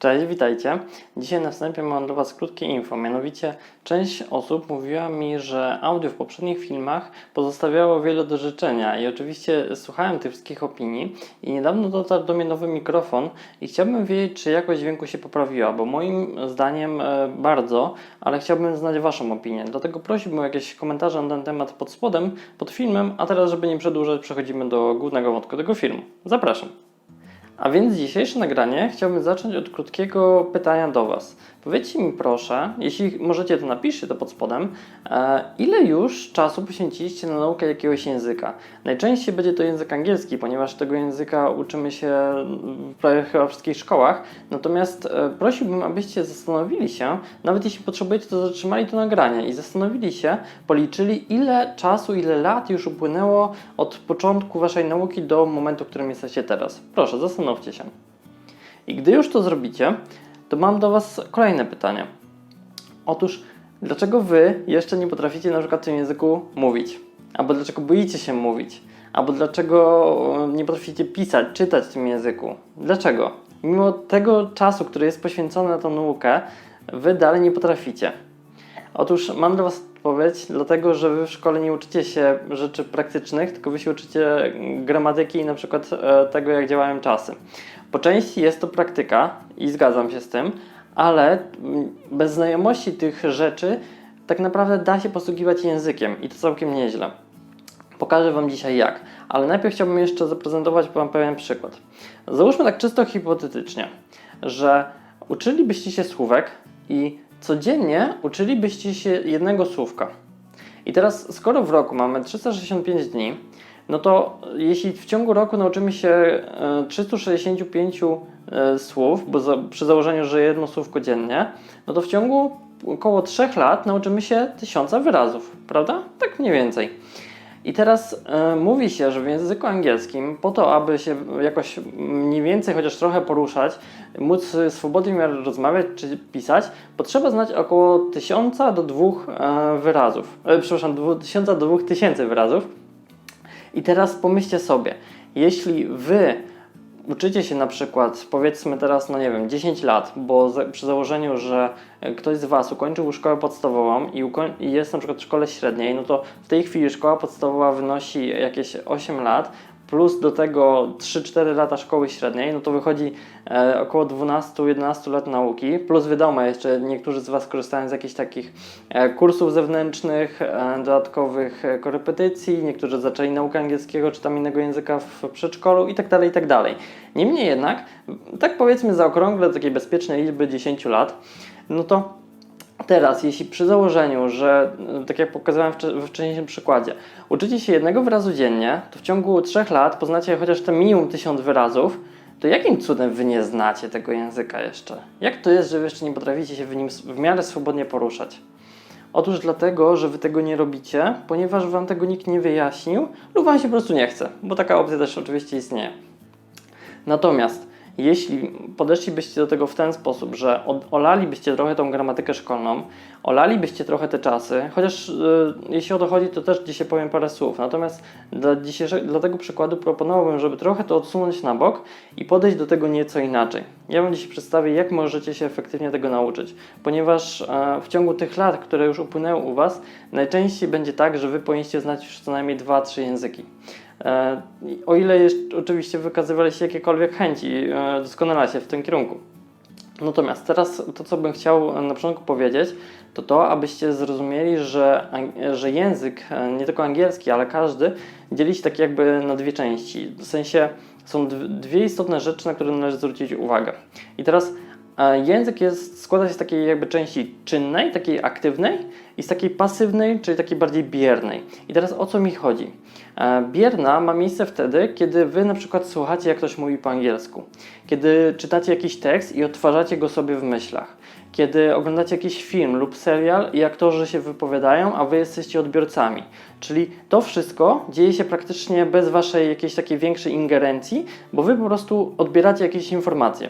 Cześć, witajcie. Dzisiaj na wstępie mam dla Was krótkie info. Mianowicie, część osób mówiła mi, że audio w poprzednich filmach pozostawiało wiele do życzenia, i oczywiście słuchałem tych wszystkich opinii. I niedawno dotarł do mnie nowy mikrofon, i chciałbym wiedzieć, czy jakość dźwięku się poprawiła, bo moim zdaniem e, bardzo, ale chciałbym znać Waszą opinię. Dlatego prosiłbym o jakieś komentarze na ten temat pod spodem, pod filmem. A teraz, żeby nie przedłużać, przechodzimy do głównego wątku tego filmu. Zapraszam. A więc dzisiejsze nagranie chciałbym zacząć od krótkiego pytania do Was. Powiedzcie mi proszę, jeśli możecie to napiszcie to pod spodem, e, ile już czasu poświęciliście na naukę jakiegoś języka? Najczęściej będzie to język angielski, ponieważ tego języka uczymy się w prawie chyba wszystkich szkołach. Natomiast e, prosiłbym, abyście zastanowili się, nawet jeśli potrzebujecie, to zatrzymali to nagranie i zastanowili się, policzyli ile czasu, ile lat już upłynęło od początku Waszej nauki do momentu, w którym jesteście teraz. Proszę, zastanówcie się. I gdy już to zrobicie, to mam do Was kolejne pytanie. Otóż, dlaczego Wy jeszcze nie potraficie na przykład w tym języku mówić? Albo dlaczego boicie się mówić? Albo dlaczego nie potraficie pisać, czytać w tym języku? Dlaczego? Mimo tego czasu, który jest poświęcony na tą naukę, Wy dalej nie potraficie. Otóż mam dla Was odpowiedź, dlatego że Wy w szkole nie uczycie się rzeczy praktycznych, tylko Wy się uczycie gramatyki i na przykład e, tego, jak działają czasy. Po części jest to praktyka i zgadzam się z tym, ale bez znajomości tych rzeczy tak naprawdę da się posługiwać językiem i to całkiem nieźle. Pokażę Wam dzisiaj jak, ale najpierw chciałbym jeszcze zaprezentować Wam pewien przykład. Załóżmy tak czysto hipotetycznie, że uczylibyście się słówek i codziennie uczylibyście się jednego słówka. I teraz, skoro w roku mamy 365 dni, no to jeśli w ciągu roku nauczymy się e, 365 e, słów, bo przy założeniu, że jedno słówko dziennie, no to w ciągu około 3 lat nauczymy się tysiąca wyrazów, prawda? Tak mniej więcej. I teraz e, mówi się, że w języku angielskim, po to, aby się jakoś mniej więcej chociaż trochę poruszać, móc swobodnie rozmawiać czy pisać, potrzeba znać około 1000 do 2 e, wyrazów. E, przepraszam, 1000 do 2000 wyrazów. I teraz pomyślcie sobie, jeśli wy uczycie się na przykład, powiedzmy teraz, no nie wiem, 10 lat, bo przy założeniu, że ktoś z Was ukończył szkołę podstawową i, i jest na przykład w szkole średniej, no to w tej chwili szkoła podstawowa wynosi jakieś 8 lat, plus do tego 3-4 lata szkoły średniej, no to wychodzi e, około 12-11 lat nauki, plus wiadomo, jeszcze niektórzy z Was korzystają z jakichś takich e, kursów zewnętrznych, e, dodatkowych korepetycji, niektórzy zaczęli naukę angielskiego czy tam innego języka w przedszkolu i tak dalej, i tak dalej. Niemniej jednak, tak powiedzmy zaokrągle takiej bezpiecznej liczby 10 lat, no to Teraz, jeśli przy założeniu, że e, tak jak pokazałem we wcześniejszym przykładzie, uczycie się jednego wyrazu dziennie, to w ciągu 3 lat poznacie chociaż te minimum 1000 wyrazów, to jakim cudem wy nie znacie tego języka jeszcze? Jak to jest, że wy jeszcze nie potraficie się w nim w miarę swobodnie poruszać? Otóż dlatego, że wy tego nie robicie, ponieważ wam tego nikt nie wyjaśnił lub wam się po prostu nie chce, bo taka opcja też oczywiście istnieje. Natomiast jeśli podeszlibyście do tego w ten sposób, że olalibyście trochę tą gramatykę szkolną, olalibyście trochę te czasy, chociaż y, jeśli o to chodzi, to też dzisiaj powiem parę słów. Natomiast dla, dla tego przykładu proponowałbym, żeby trochę to odsunąć na bok i podejść do tego nieco inaczej. Ja Wam dzisiaj przedstawię, jak możecie się efektywnie tego nauczyć, ponieważ e, w ciągu tych lat, które już upłynęły u Was, najczęściej będzie tak, że Wy powinniście znać już co najmniej 2-3 języki. E, O ile jeszcze oczywiście wykazywaliście jakiekolwiek chęci e, doskonale się w tym kierunku. Natomiast teraz to, co bym chciał na początku powiedzieć, to to, abyście zrozumieli, że, że język, e, nie tylko angielski, ale każdy, dzieli się tak jakby na dwie części. W sensie są dw- dwie istotne rzeczy, na które należy zwrócić uwagę. I teraz e, język jest, składa się z takiej jakby części czynnej, takiej aktywnej i z takiej pasywnej, czyli takiej bardziej biernej. I teraz o co mi chodzi? E, Bierna ma miejsce wtedy, kiedy wy na przykład słuchacie, jak ktoś mówi po angielsku, kiedy czytacie jakiś tekst i odtwarzacie go sobie w myślach, kiedy oglądacie jakiś film lub serial i aktorzy się wypowiadają, a wy jesteście odbiorcami. Czyli to wszystko dzieje się praktycznie bez waszej jakiejś takiej większej ingerencji, bo wy po prostu odbieracie jakieś informacje.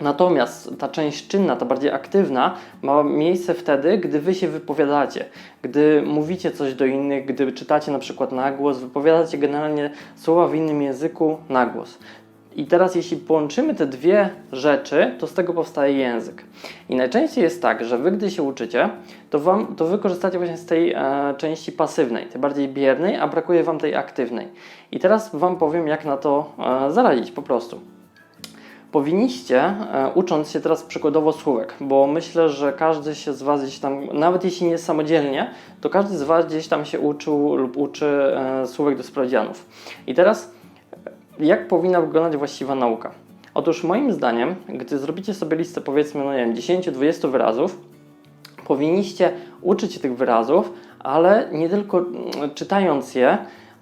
Natomiast ta część czynna, ta bardziej aktywna, ma miejsce wtedy, gdy wy się wypowiadacie, gdy mówicie coś do innych, gdy czytacie na przykład na głos, wypowiadacie generalnie słowa w innym języku na głos. I teraz, jeśli połączymy te dwie rzeczy, to z tego powstaje język. I najczęściej jest tak, że wy, gdy się uczycie, to, wam, to właśnie z tej e, części pasywnej, tej bardziej biernej, a brakuje wam tej aktywnej. I teraz wam powiem, jak na to e, zaradzić po prostu. Powinniście, e, ucząc się teraz przykładowo słówek, bo myślę, że każdy się z Was gdzieś tam, nawet jeśli nie samodzielnie, to każdy z Was gdzieś tam się uczył lub uczy e, słówek do sprawdzianów. I teraz, e, jak powinna wyglądać właściwa nauka? Otóż moim zdaniem, gdy zrobicie sobie listę powiedzmy, no nie wiem, 10-20 wyrazów, powinniście uczyć się tych wyrazów, ale nie tylko mm, czytając je,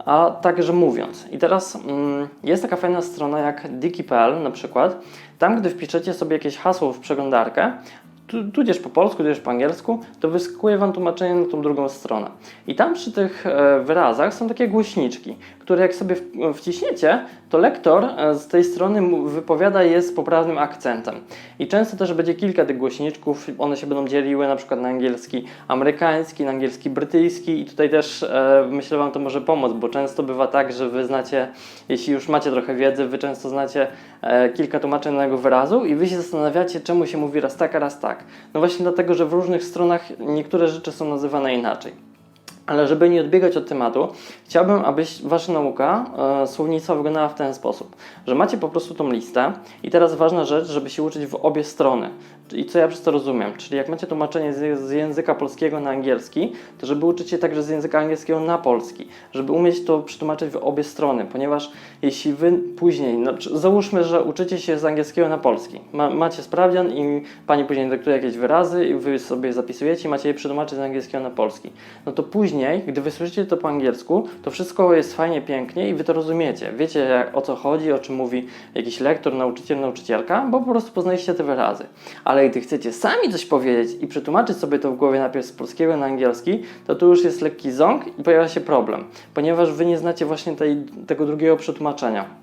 a także mówiąc. I teraz mm, jest taka fajna strona jak Diki.pl na przykład. Tam, gdy wpiszecie sobie jakieś hasło w przeglądarkę, tu- tudzież po polsku, tudzież po angielsku, to wyskakuje Wam tłumaczenie na tą drugą stronę. I tam przy tych e, wyrazach są takie głośniczki, które jak sobie wciśniecie, to lektor e, z tej strony wypowiada je z poprawnym akcentem. I często też będzie kilka tych głośniczków, one się będą dzieliły na przykład na angielski amerykański, na angielski brytyjski i tutaj też e, myślę Wam to może pomóc, bo często bywa tak, że Wy znacie, jeśli już macie trochę wiedzy, Wy często znacie e, kilka tłumaczeń danego wyrazu i Wy się zastanawiacie, czemu się mówi raz tak, a raz tak. No właśnie dlatego, że w różnych stronach niektóre rzeczy są nazywane inaczej. Ale żeby nie odbiegać od tematu, chciałbym, abyś wasza nauka e, słownictwa wyglądała w ten sposób, że macie po prostu tą listę i teraz ważna rzecz, żeby się uczyć w obie strony. I co ja przez to rozumiem? Czyli jak macie tłumaczenie z, języka polskiego na angielski, to żeby uczyć się także z języka angielskiego na polski, żeby umieć to przetłumaczyć w obie strony, ponieważ jeśli wy później, no, załóżmy, że uczycie się z angielskiego na polski, Ma, macie sprawdzian i pani później dyktuje jakieś wyrazy i wy sobie zapisujecie i macie je przetłumaczyć z angielskiego na polski, no to później, gdy wy słyszycie to po angielsku, to wszystko jest fajnie, pięknie i wy to rozumiecie. Wiecie jak, o co chodzi, o czym mówi jakiś lektor, nauczyciel, nauczycielka, bo po prostu poznaliście te wyrazy. Ale gdy chcecie sami coś powiedzieć i przetłumaczyć sobie to w głowie najpierw z polskiego na angielski, to tu już jest lekki ząg i pojawia się problem, ponieważ wy nie znacie właśnie tej, tego drugiego przetłumaczenia.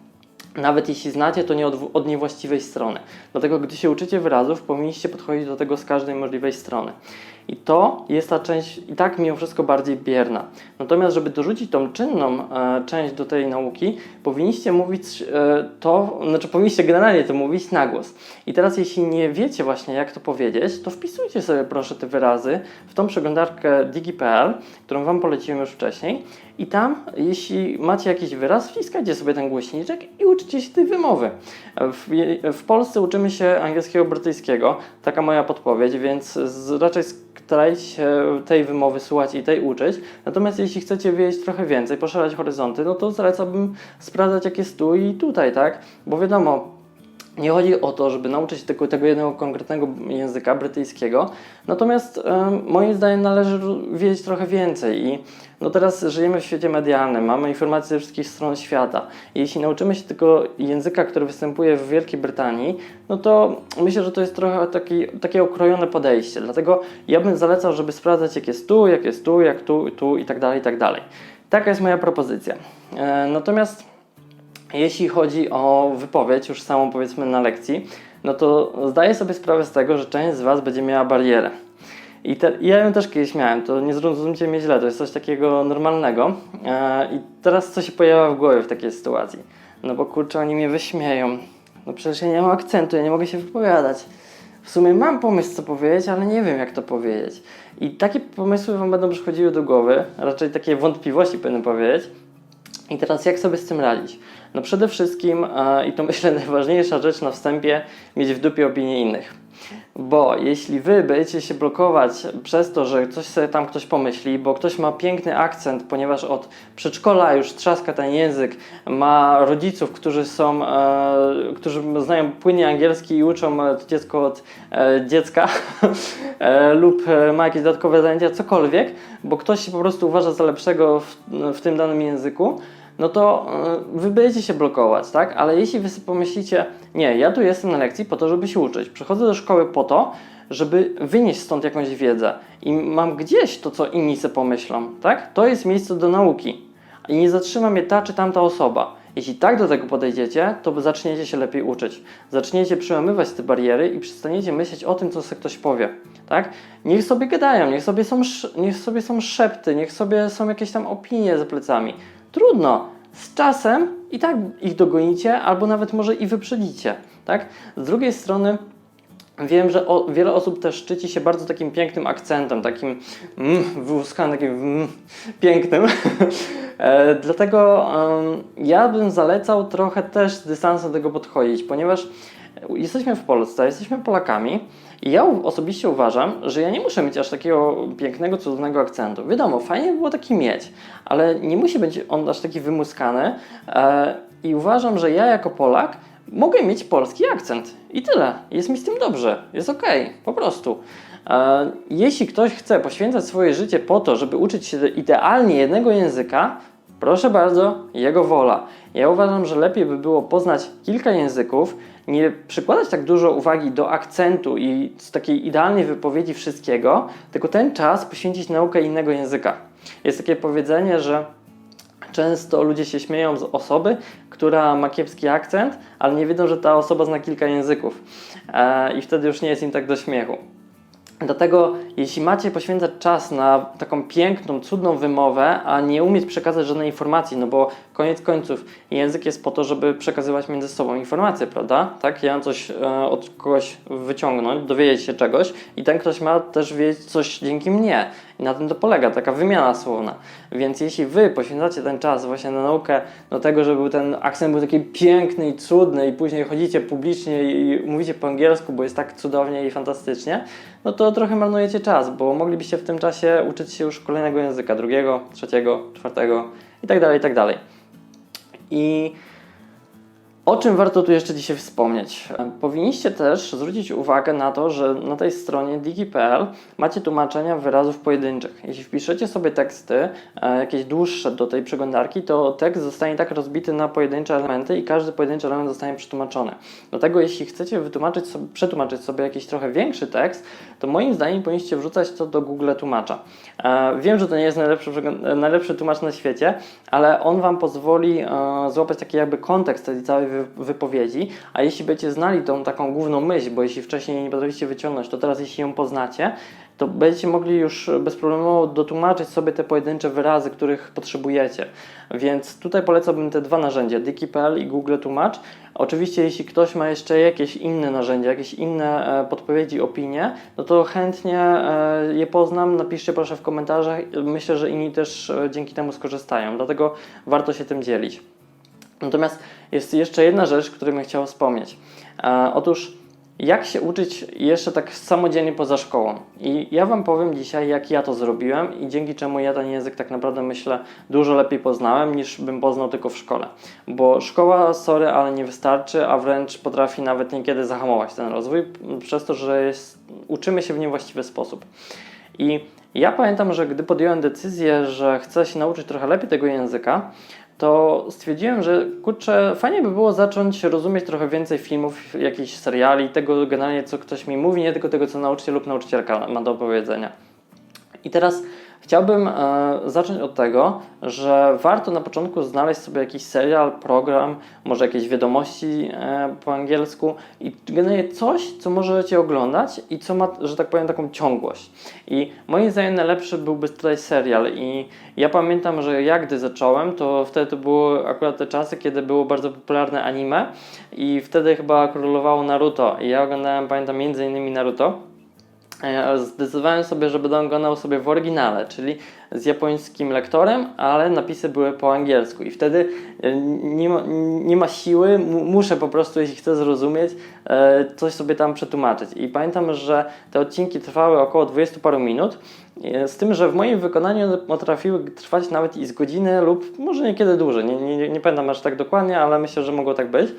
Nawet jeśli znacie, to nie od, od niewłaściwej strony. Dlatego, gdy się uczycie wyrazów, powinniście podchodzić do tego z każdej możliwej strony. I to jest ta część i tak mimo wszystko bardziej bierna. Natomiast, żeby dorzucić tą czynną e, część do tej nauki, powinniście mówić e, to, znaczy powinniście generalnie to mówić na głos. I teraz, jeśli nie wiecie właśnie, jak to powiedzieć, to wpisujcie sobie proszę te wyrazy w tą przeglądarkę digi.pl, którą Wam poleciłem już wcześniej. I tam, jeśli macie jakiś wyraz, wciskajcie sobie ten głośniczek i się tej wymowy. W, w Polsce uczymy się angielskiego, brytyjskiego, taka moja podpowiedź, więc z, raczej starajcie się tej wymowy słuchać i tej uczyć. Natomiast jeśli chcecie wiedzieć trochę więcej, poszerzać horyzonty, no to zalecałbym sprawdzać, jak jest tu i tutaj, tak? Bo wiadomo, nie chodzi o to, żeby nauczyć się tylko tego jednego konkretnego języka brytyjskiego, natomiast em, moim zdaniem należy wiedzieć trochę więcej i no teraz żyjemy w świecie medialnym, mamy informacje ze wszystkich stron świata. I jeśli nauczymy się tylko języka, który występuje w Wielkiej Brytanii, no to myślę, że to jest trochę taki, takie okrojone podejście. Dlatego ja bym zalecał, żeby sprawdzać jak jest tu, jak jest tu, jak tu, tu i tak dalej, i tak dalej. Taka jest moja propozycja. E, natomiast jeśli chodzi o wypowiedź, już samą powiedzmy na lekcji, no to zdaję sobie sprawę z tego, że część z Was będzie miała barierę. I te, ja ją też kiedyś miałem, to nie zrozumcie mnie źle, to jest coś takiego normalnego. E, I teraz co się pojawia w głowie w takiej sytuacji? No bo kurczę, oni mnie wyśmieją. No przecież ja nie mam akcentu, ja nie mogę się wypowiadać. W sumie mam pomysł, co powiedzieć, ale nie wiem, jak to powiedzieć. I takie pomysły Wam będą przychodziły do głowy, raczej takie wątpliwości powinien powiedzieć. I teraz jak sobie z tym radzić? No przede wszystkim, e, i to myślę najważniejsza rzecz na wstępie, mieć w dupie opinie innych. Bo jeśli wy będziecie się blokować przez to, że coś sobie tam ktoś pomyśli, bo ktoś ma piękny akcent, ponieważ od przedszkola już trzaska ten język, ma rodziców, którzy są, e, którzy znają płynnie angielski i uczą e, to dziecko od e, dziecka e, lub e, ma jakieś dodatkowe zajęcia, cokolwiek, bo ktoś się po prostu uważa za lepszego w, w tym danym języku, no to y, wy będziecie się blokować, tak? Ale jeśli wy sobie pomyślicie, nie, ja tu jestem na lekcji po to, żeby się uczyć, przychodzę do szkoły po to, żeby wynieść stąd jakąś wiedzę i mam gdzieś to, co inni sobie pomyślą, tak? To jest miejsce do nauki i nie zatrzyma mnie ta czy tamta osoba. Jeśli tak do tego podejdziecie, to zaczniecie się lepiej uczyć. Zaczniecie przełamywać te bariery i przestaniecie myśleć o tym, co sobie ktoś powie. Tak? Niech sobie gadają, niech sobie, są, niech sobie są szepty, niech sobie są jakieś tam opinie za plecami. Trudno, z czasem i tak ich dogonicie, albo nawet może i wyprzedzicie, tak? Z drugiej strony Wiem, że o, wiele osób też szczyci się bardzo takim pięknym akcentem, takim mm, wyłuskanym, takim mm, pięknym. e, dlatego em, ja bym zalecał trochę też z dystansu do tego podchodzić, ponieważ jesteśmy w Polsce, jesteśmy Polakami i ja osobiście uważam, że ja nie muszę mieć aż takiego pięknego, cudownego akcentu. Wiadomo, fajnie by było taki mieć, ale nie musi być on aż taki wymuskany e, i uważam, że ja jako Polak mogę mieć polski akcent i tyle. Jest mi z tym dobrze, jest okej, po prostu. E, jeśli ktoś chce poświęcać swoje życie po to, żeby uczyć się idealnie jednego języka, proszę bardzo, jego wola. Ja uważam, że lepiej by było poznać kilka języków, nie przykładać tak dużo uwagi do akcentu i z takiej idealnej wypowiedzi wszystkiego, tylko ten czas poświęcić naukę innego języka. Jest takie powiedzenie, że Często ludzie się śmieją z osoby, która ma kiepski akcent, ale nie wiedzą, że ta osoba zna kilka języków. E, I wtedy już nie jest im tak do śmiechu. Dlatego, jeśli macie poświęcać czas na taką piękną, cudną wymowę, a nie umieć przekazać żadnej informacji, no bo koniec końców język jest po to, żeby przekazywać między sobą informacje, prawda? Tak? Ja mam coś e, od kogoś wyciągnąć, dowiedzieć się czegoś i ten ktoś ma też wiedzieć coś dzięki mnie. I na tym to polega, taka wymiana słowna. Więc jeśli wy poświęcacie ten czas właśnie na naukę, do tego, żeby ten akcent był taki piękny i cudny i później chodzicie publicznie i mówicie po angielsku, bo jest tak cudownie i fantastycznie, no to trochę marnujecie czas, bo moglibyście w tym czasie uczyć się już kolejnego języka, drugiego, trzeciego, czwartego i tak dalej, i tak dalej. I o czym warto tu jeszcze dzisiaj wspomnieć? Powinniście też zwrócić uwagę na to, że na tej stronie digi.pl macie tłumaczenia wyrazów pojedynczych. Jeśli wpiszecie sobie teksty, e, jakieś dłuższe do tej przeglądarki, to tekst zostanie tak rozbity na pojedyncze elementy i każdy pojedynczy element zostanie przetłumaczony. Dlatego jeśli chcecie wytłumaczyć sobie, przetłumaczyć sobie jakiś trochę większy tekst, to moim zdaniem powinniście wrzucać to do Google Tłumacza. E, Wiem, że to nie jest najlepszy, najlepszy tłumacz na świecie, ale on Wam pozwoli e, złapać taki jakby kontekst tej całej wypowiedzi, a jeśli będziecie znali tą taką główną myśl, bo jeśli wcześniej nie potrafiliście wyciągnąć, to teraz jeśli ją poznacie, to będziecie mogli już bezproblemowo dotłumaczyć sobie te pojedyncze wyrazy, których potrzebujecie. Więc tutaj polecałbym te dwa narzędzia, Diki.pl i Google Tłumacz. Oczywiście, jeśli ktoś ma jeszcze jakieś inne narzędzia, jakieś inne e, podpowiedzi, opinie, no to chętnie e, je poznam. Napiszcie proszę w komentarzach. Myślę, że inni też e, dzięki temu skorzystają, dlatego warto się tym dzielić. Natomiast jest jeszcze jedna rzecz, o której bym chciał wspomnieć. E, otóż, jak się uczyć jeszcze tak samodzielnie poza szkołą? I ja Wam powiem dzisiaj, jak ja to zrobiłem i dzięki czemu ja ten język tak naprawdę myślę dużo lepiej poznałem niż bym poznał tylko w szkole. Bo szkoła, sorry, ale nie wystarczy, a wręcz potrafi nawet niekiedy zahamować ten rozwój, przez to, że jest, uczymy się w niewłaściwy sposób. I ja pamiętam, że gdy podjąłem decyzję, że chcę się nauczyć trochę lepiej tego języka, to stwierdziłem, że kurczę, fajnie by było zacząć rozumieć trochę więcej filmów, jakichś seriali, tego generalnie co ktoś mi mówi, nie tylko tego co nauczyciel lub nauczycielka ma do powiedzenia. I teraz chciałbym e, zacząć od tego, że warto na początku znaleźć sobie jakiś serial, program, może jakieś wiadomości e, po angielsku i generalnie coś, co możecie oglądać i co ma, że tak powiem, taką ciągłość. I moim zdaniem najlepszy byłby tutaj serial i ja pamiętam, że jak gdy zacząłem, to wtedy to były akurat te czasy, kiedy było bardzo popularne anime i wtedy chyba królowało Naruto i ja oglądałem, pamiętam, między innymi Naruto. E, Zdecydowałem sobie, że będę oglądał sobie w oryginale, czyli z japońskim lektorem, ale napisy były po angielsku. I wtedy e, nie ma, nie ma siły, mu- muszę po prostu, jeśli chcę zrozumieć, e, coś sobie tam przetłumaczyć. I pamiętam, że te odcinki trwały około 20 paru minut, z tym, że w moim wykonaniu potrafiły trwać nawet i z godziny lub może niekiedy dłużej. Nie, nie, nie pamiętam aż tak dokładnie, ale myślę, że mogło tak być.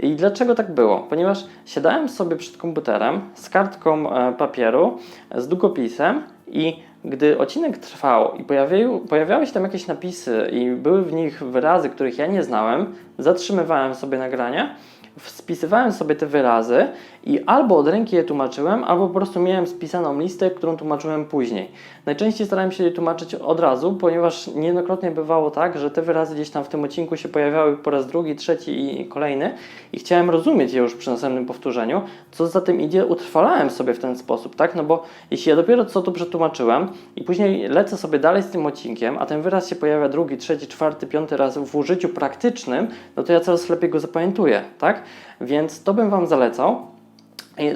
I dlaczego tak było? Ponieważ siadałem sobie przed komputerem z kartką e, papieru, z długopisem i gdy odcinek trwał i pojawiały, pojawiały się tam jakieś napisy i były w nich wyrazy, których ja nie znałem, zatrzymywałem sobie nagranie, spisywałem sobie te wyrazy i albo od ręki je tłumaczyłem, albo po prostu miałem spisaną listę, którą tłumaczyłem później. Najczęściej starałem się je tłumaczyć od razu, ponieważ niejednokrotnie bywało tak, że te wyrazy gdzieś tam w tym odcinku się pojawiały po raz drugi, trzeci i kolejny i chciałem rozumieć je już przy następnym powtórzeniu. Co za tym idzie, utrwalałem sobie w ten sposób, tak? No bo jeśli ja dopiero co tu przetłumaczyłem i później lecę sobie dalej z tym odcinkiem, a ten wyraz się pojawia drugi, trzeci, czwarty, piąty raz w użyciu praktycznym, no to ja coraz lepiej go zapamiętuję, tak? Więc to bym Wam zalecał.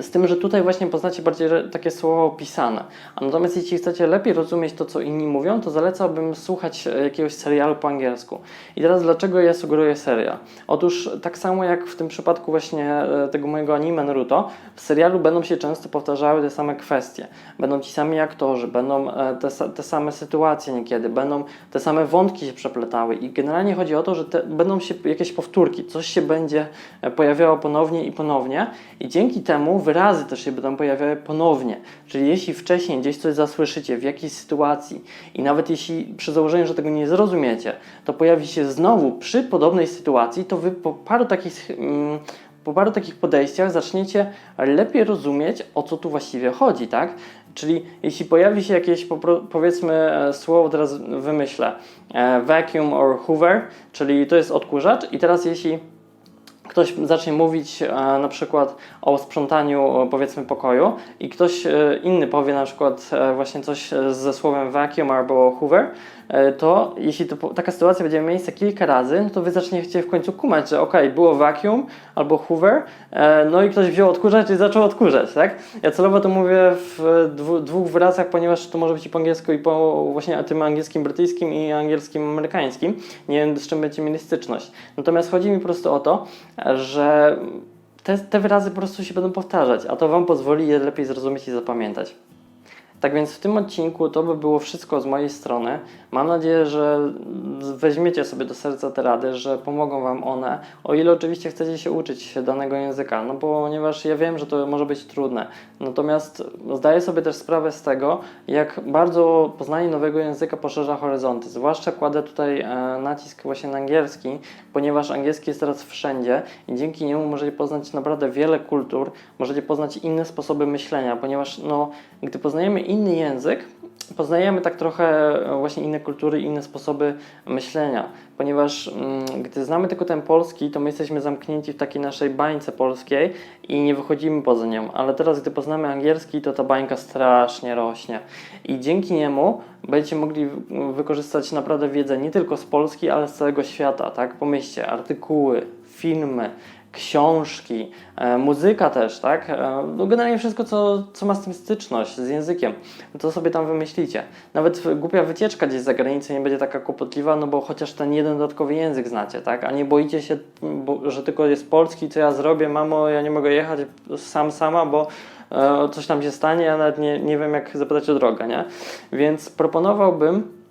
Z tym, że tutaj właśnie poznacie bardziej takie słowo pisane. A natomiast jeśli chcecie lepiej rozumieć to, co inni mówią, to zalecałbym słuchać e, jakiegoś serialu po angielsku. I teraz dlaczego ja sugeruję serial? Otóż tak samo jak w tym przypadku właśnie e, tego mojego anime Naruto, w serialu będą się często powtarzały te same kwestie. Będą ci sami aktorzy, będą e, te, te same sytuacje niekiedy, będą te same wątki się przepletały i generalnie chodzi o to, że te, będą się jakieś powtórki, coś się będzie e, pojawiało ponownie i ponownie i dzięki temu wyrazy też się będą pojawiały ponownie. Czyli jeśli wcześniej gdzieś coś zasłyszycie w jakiejś sytuacji i nawet jeśli przy założeniu, że tego nie zrozumiecie, to pojawi się znowu przy podobnej sytuacji, to wy po paru takich mm, po paru takich podejściach zaczniecie lepiej rozumieć, o co tu właściwie chodzi, tak? Czyli jeśli pojawi się jakieś, powiedzmy, e, słowo, teraz wymyślę, e, vacuum or hoover, czyli to jest odkurzacz i teraz jeśli ktoś zacznie mówić e, na przykład o sprzątaniu e, powiedzmy pokoju i ktoś e, inny powie na przykład właśnie coś ze słowem vacuum albo hoover, to jeśli to, taka sytuacja będzie miała miejsce kilka razy, no to wy zaczniecie w końcu kumać, że ok, było vacuum albo hoover, e, no i ktoś wziął odkurzacz i zaczął odkurzać, tak? Ja celowo to mówię w dwóch wyrazach, ponieważ to może być i po angielsku i po właśnie tym angielskim brytyjskim i angielskim amerykańskim. Nie wiem z czym będziecie mieli styczność. Natomiast chodzi mi po prostu o to, że te, te wyrazy po prostu się będą powtarzać, a to Wam pozwoli je lepiej zrozumieć i zapamiętać. Tak więc w tym odcinku to by było wszystko z mojej strony. Mam nadzieję, że weźmiecie sobie do serca te rady, że pomogą Wam one, o ile oczywiście chcecie się uczyć danego języka, no ponieważ ja wiem, że to może być trudne. Natomiast zdaję sobie też sprawę z tego, jak bardzo poznanie nowego języka poszerza horyzonty. Zwłaszcza kładę tutaj e, nacisk właśnie na angielski, ponieważ angielski jest teraz wszędzie i dzięki niemu możecie poznać naprawdę wiele kultur, możecie poznać inne sposoby myślenia, ponieważ no, gdy poznajemy inny język, poznajemy tak trochę e, właśnie inne kultury, inne sposoby myślenia, ponieważ mm, gdy znamy tylko ten polski, to my jesteśmy zamknięci w takiej naszej bańce polskiej i nie wychodzimy poza nią, ale teraz gdy poznamy angielski, to ta bańka strasznie rośnie i dzięki niemu będziecie mogli wy- wykorzystać naprawdę wiedzę nie tylko z Polski, ale z całego świata, tak? Pomyślcie, artykuły, filmy, książki, e, muzyka też, tak? E, no generalnie wszystko, co, co ma z tym styczność, z językiem, to sobie tam wymyślicie. Nawet głupia wycieczka gdzieś za granicę nie będzie taka kłopotliwa, no bo chociaż ten jeden dodatkowy język znacie, tak? A nie boicie się, bo, że tylko jest polski, co ja zrobię, mamo, ja nie mogę jechać sam, sama, bo e, coś tam się stanie, ja nawet nie, nie wiem, jak zapytać o drogę, nie? Więc proponowałbym,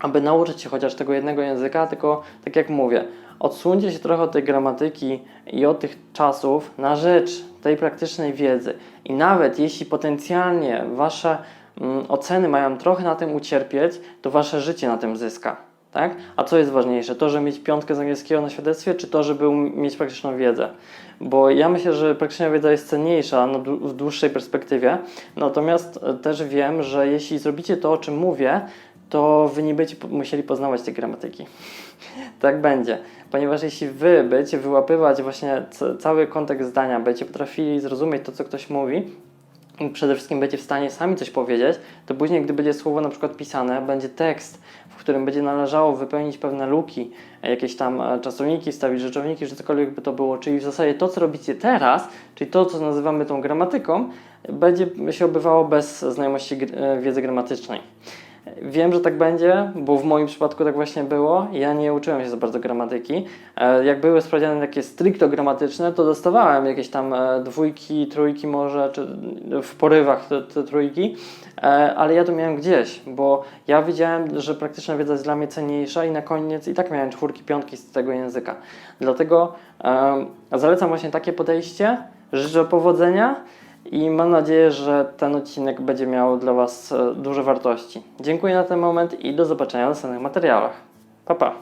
aby nauczyć się chociaż tego jednego języka, tylko tak jak mówię, odsuńcie się trochę od tej gramatyki i od tych czasów na rzecz tej praktycznej wiedzy. I nawet jeśli potencjalnie wasze mm, oceny mają trochę na tym ucierpieć, to wasze życie na tym zyska. Tak? A co jest ważniejsze? To, żeby mieć piątkę z angielskiego na świadectwie, czy to, żeby um- mieć praktyczną wiedzę? Bo ja myślę, że praktyczna wiedza jest cenniejsza dłu- w dłuższej perspektywie. Natomiast e, też wiem, że jeśli zrobicie to, o czym mówię, to wy nie będziecie musieli poznawać tej gramatyki. tak będzie. Ponieważ jeśli wy będziecie wyłapywać właśnie cały kontekst zdania, będziecie potrafili zrozumieć to, co ktoś mówi, przede wszystkim będziecie w stanie sami coś powiedzieć, to później, gdy będzie słowo na przykład pisane, będzie tekst, w którym będzie należało wypełnić pewne luki, jakieś tam e, czasowniki, wstawić rzeczowniki, że cokolwiek by to było. Czyli w zasadzie to, co robicie teraz, czyli to, co nazywamy tą gramatyką, będzie się odbywało bez znajomości e, wiedzy gramatycznej. Wiem, że tak będzie, bo w moim przypadku tak właśnie było. Ja nie uczyłem się za bardzo gramatyki. E, Jak były sprawdziany takie stricto gramatyczne, to dostawałem jakieś tam e, dwójki, trójki może, czy w porywach te, te trójki, E, ale ja to miałem gdzieś, bo ja wiedziałem, że praktyczna wiedza jest dla mnie cenniejsza i na koniec i tak miałem czwórki, piątki z tego języka. Dlatego zalecam właśnie takie podejście. Życzę powodzenia. I mam nadzieję, że ten odcinek będzie miał dla Was e, duże wartości. Dziękuję na ten moment i do zobaczenia w następnych materiałach. Pa, pa.